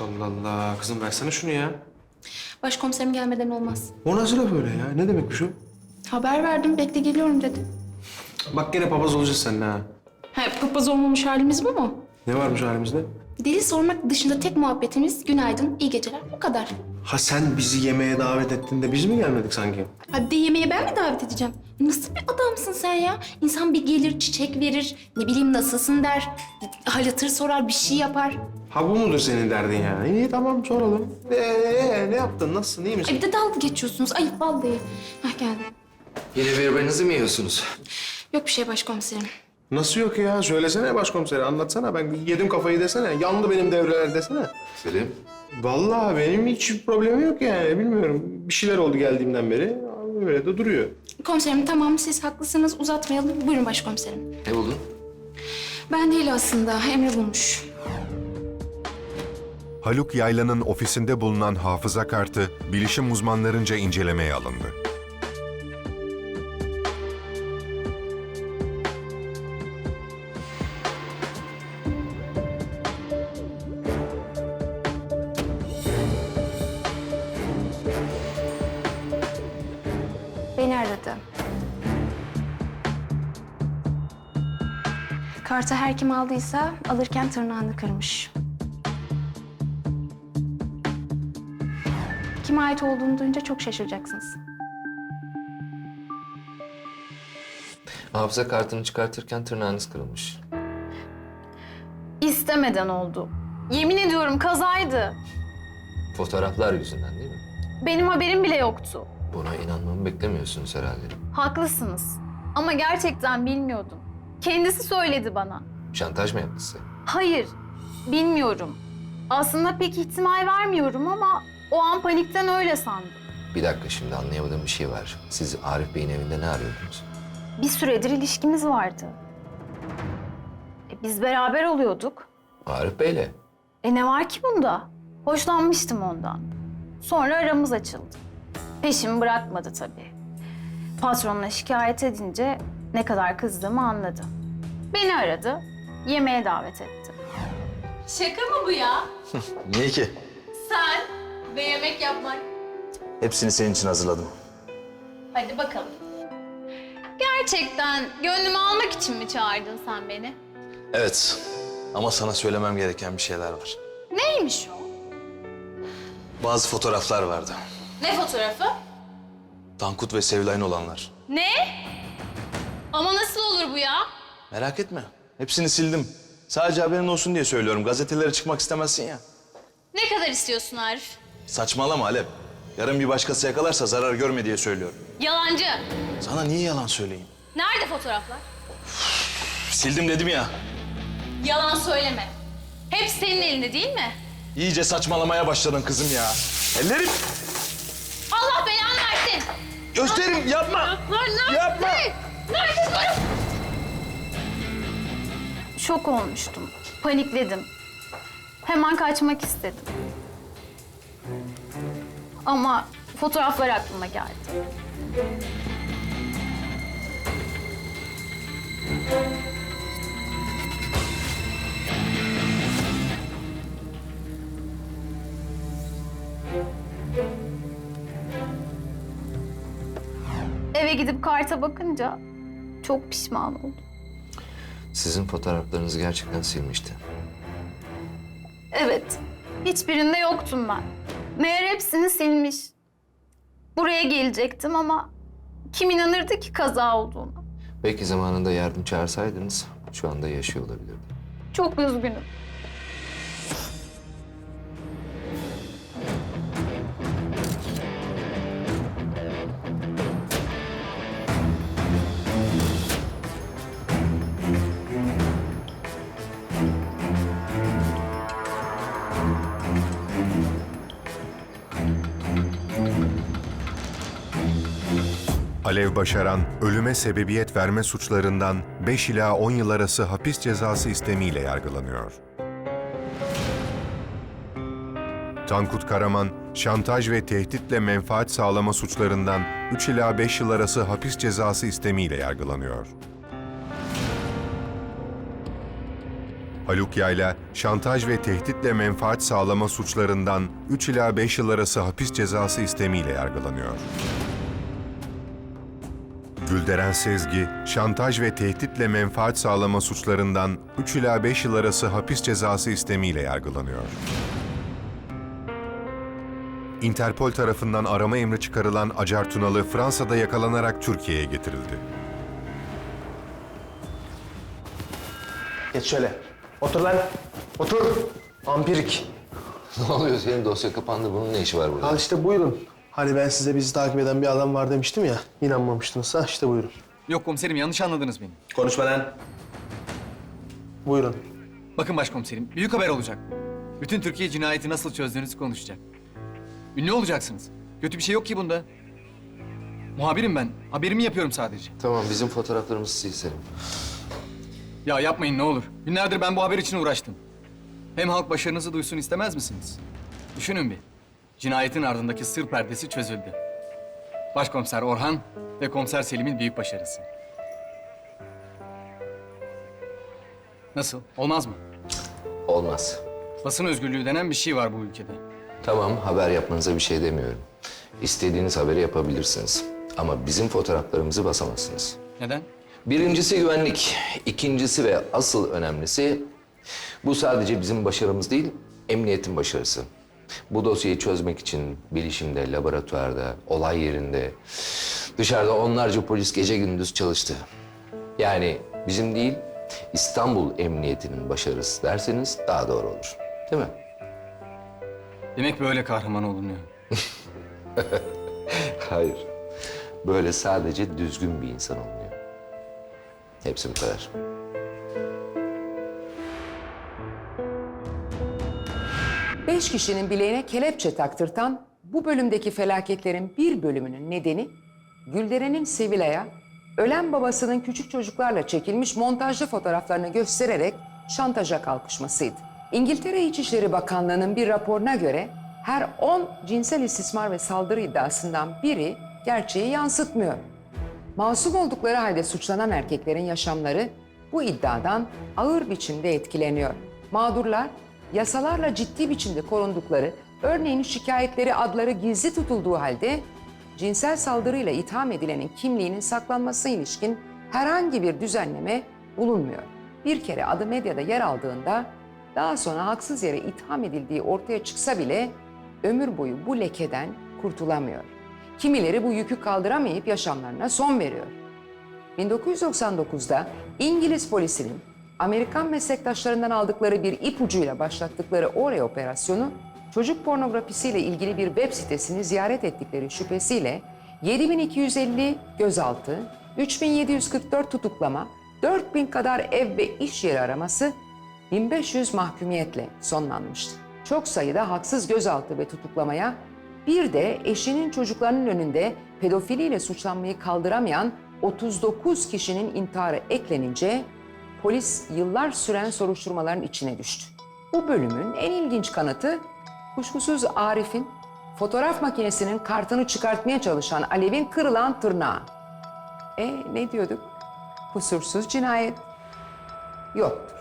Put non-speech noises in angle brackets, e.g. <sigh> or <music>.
Allah Allah. Kızım versene şunu ya. Başkomiserim gelmeden olmaz. O nasıl laf öyle ya? Ne demekmiş o? Haber verdim, bekle geliyorum dedi. Bak gene papaz olacağız seninle ha. Ha, papaz olmamış halimiz bu mu? Ne varmış halimizde? Deli sormak dışında tek muhabbetimiz günaydın, iyi geceler, bu kadar. Ha sen bizi yemeğe davet ettin de biz mi gelmedik sanki? Ha bir de yemeğe ben mi davet edeceğim? Nasıl bir adamsın sen ya? İnsan bir gelir, çiçek verir, ne bileyim nasılsın der, hal hatır sorar, bir şey yapar. Ha bu mudur senin derdin ya? İyi tamam soralım. Ee, ne yaptın? Nasılsın? iyi misin? Bir de dalga geçiyorsunuz, ayıp vallahi. Hah geldim. Yine birbirinizi mi yiyorsunuz? Yok bir şey başkomiserim. Nasıl yok ya? Söylesene başkomiseri, anlatsana. Ben yedim kafayı desene. Yandı benim devreler desene. Selim. Vallahi benim hiç problemim yok yani. Bilmiyorum. Bir şeyler oldu geldiğimden beri. Öyle de duruyor. Komiserim tamam siz haklısınız, uzatmayalım. Buyurun başkomiserim. Ne buldun? Ben değil aslında, Emre bulmuş. Haluk Yayla'nın ofisinde bulunan hafıza kartı bilişim uzmanlarınca incelemeye alındı. Beni aradı. Kartı her kim aldıysa alırken tırnağını kırmış. Kime ait olduğunu duyunca çok şaşıracaksınız. Hafıza kartını çıkartırken tırnağınız kırılmış. İstemeden oldu. Yemin ediyorum kazaydı. Fotoğraflar yüzünden değil mi? Benim haberim bile yoktu. Buna inanmamı beklemiyorsunuz herhalde. Haklısınız. Ama gerçekten bilmiyordum. Kendisi söyledi bana. Şantaj mı yaptı size? Hayır, bilmiyorum. Aslında pek ihtimal vermiyorum ama o an panikten öyle sandım. Bir dakika şimdi anlayamadığım bir şey var. Siz Arif Bey'in evinde ne arıyordunuz? Bir süredir ilişkimiz vardı. E, biz beraber oluyorduk. Arif Bey'le. E ne var ki bunda? Hoşlanmıştım ondan. Sonra aramız açıldı. Peşimi bırakmadı tabii. Patronuna şikayet edince ne kadar kızdığımı anladı. Beni aradı, yemeğe davet etti. Şaka mı bu ya? <laughs> Niye ki? Sen ve yemek yapmak. Hepsini senin için hazırladım. Hadi bakalım. Gerçekten gönlümü almak için mi çağırdın sen beni? Evet. Ama sana söylemem gereken bir şeyler var. Neymiş o? Bazı fotoğraflar vardı. Ne fotoğrafı? Tankut ve Sevilay'ın olanlar. Ne? Ama nasıl olur bu ya? Merak etme. Hepsini sildim. Sadece haberin olsun diye söylüyorum. Gazetelere çıkmak istemezsin ya. Ne kadar istiyorsun Arif? Saçmalama Alep. Yarın bir başkası yakalarsa zarar görme diye söylüyorum. Yalancı. Sana niye yalan söyleyeyim? Nerede fotoğraflar? Sildim dedim ya. Yalan söyleme. Hep senin elinde değil mi? İyice saçmalamaya başladın kızım ya. Ellerim. Allah belanı versin. Gösterim yapma. Yapma. Şok olmuştum. Panikledim. Hemen kaçmak istedim. Ama fotoğraflar aklıma geldi. Eve gidip karta bakınca çok pişman oldum. Sizin fotoğraflarınızı gerçekten silmişti. Evet. Hiçbirinde yoktum ben. Meğer hepsini silmiş. Buraya gelecektim ama kim inanırdı ki kaza olduğunu? Belki zamanında yardım çağırsaydınız şu anda yaşıyor olabilirdi. Çok üzgünüm. Alev Başaran, ölüme sebebiyet verme suçlarından 5 ila 10 yıl arası hapis cezası istemiyle yargılanıyor. Tankut Karaman, şantaj ve tehditle menfaat sağlama suçlarından 3 ila 5 yıl arası hapis cezası istemiyle yargılanıyor. Haluk Yayla, şantaj ve tehditle menfaat sağlama suçlarından 3 ila 5 yıl arası hapis cezası istemiyle yargılanıyor. Gülderen Sezgi, şantaj ve tehditle menfaat sağlama suçlarından 3 ila 5 yıl arası hapis cezası istemiyle yargılanıyor. Interpol tarafından arama emri çıkarılan Acar Tunalı Fransa'da yakalanarak Türkiye'ye getirildi. Geç şöyle. Otur lan. Otur. Ampirik. Ne oluyor senin dosya kapandı bunun ne işi var burada? Al işte buyurun. Hani ben size bizi takip eden bir adam var demiştim ya. İnanmamıştınız. Ha işte buyurun. Yok komiserim yanlış anladınız beni. Konuşma lan. Buyurun. Bakın başkomiserim büyük haber olacak. Bütün Türkiye cinayeti nasıl çözdüğünüzü konuşacak. Ünlü olacaksınız. Kötü bir şey yok ki bunda. Muhabirim ben. Haberimi yapıyorum sadece. Tamam bizim fotoğraflarımızı silselim. Ya yapmayın ne olur. Günlerdir ben bu haber için uğraştım. Hem halk başarınızı duysun istemez misiniz? Düşünün bir. Cinayetin ardındaki sır perdesi çözüldü. Başkomiser Orhan ve komiser Selim'in büyük başarısı. Nasıl? Olmaz mı? Olmaz. Basın özgürlüğü denen bir şey var bu ülkede. Tamam haber yapmanıza bir şey demiyorum. İstediğiniz haberi yapabilirsiniz. Ama bizim fotoğraflarımızı basamazsınız. Neden? Birincisi güvenlik. ikincisi ve asıl önemlisi bu sadece bizim başarımız değil, emniyetin başarısı. Bu dosyayı çözmek için bilişimde, laboratuvarda, olay yerinde, dışarıda onlarca polis gece gündüz çalıştı. Yani bizim değil, İstanbul Emniyeti'nin başarısı derseniz daha doğru olur. Değil mi? Demek böyle kahraman olunuyor. <laughs> Hayır. Böyle sadece düzgün bir insan olmuyor. Hepsi bu kadar. Beş kişinin bileğine kelepçe taktırtan bu bölümdeki felaketlerin bir bölümünün nedeni Gülderen'in Sevilay'a ölen babasının küçük çocuklarla çekilmiş montajlı fotoğraflarını göstererek şantaja kalkışmasıydı. İngiltere İçişleri Bakanlığı'nın bir raporuna göre her 10 cinsel istismar ve saldırı iddiasından biri gerçeği yansıtmıyor. Masum oldukları halde suçlanan erkeklerin yaşamları bu iddiadan ağır biçimde etkileniyor. Mağdurlar yasalarla ciddi biçimde korundukları, örneğin şikayetleri adları gizli tutulduğu halde cinsel saldırıyla itham edilenin kimliğinin saklanması ilişkin herhangi bir düzenleme bulunmuyor. Bir kere adı medyada yer aldığında daha sonra haksız yere itham edildiği ortaya çıksa bile ömür boyu bu lekeden kurtulamıyor. Kimileri bu yükü kaldıramayıp yaşamlarına son veriyor. 1999'da İngiliz polisinin Amerikan meslektaşlarından aldıkları bir ipucuyla başlattıkları Ore operasyonu, çocuk pornografisiyle ilgili bir web sitesini ziyaret ettikleri şüphesiyle 7250 gözaltı, 3744 tutuklama, 4000 kadar ev ve iş yeri araması, 1500 mahkumiyetle sonlanmıştı. Çok sayıda haksız gözaltı ve tutuklamaya bir de eşinin çocuklarının önünde pedofiliyle suçlanmayı kaldıramayan 39 kişinin intiharı eklenince polis yıllar süren soruşturmaların içine düştü. Bu bölümün en ilginç kanıtı kuşkusuz Arif'in fotoğraf makinesinin kartını çıkartmaya çalışan Alev'in kırılan tırnağı. E ne diyorduk? Kusursuz cinayet yoktur.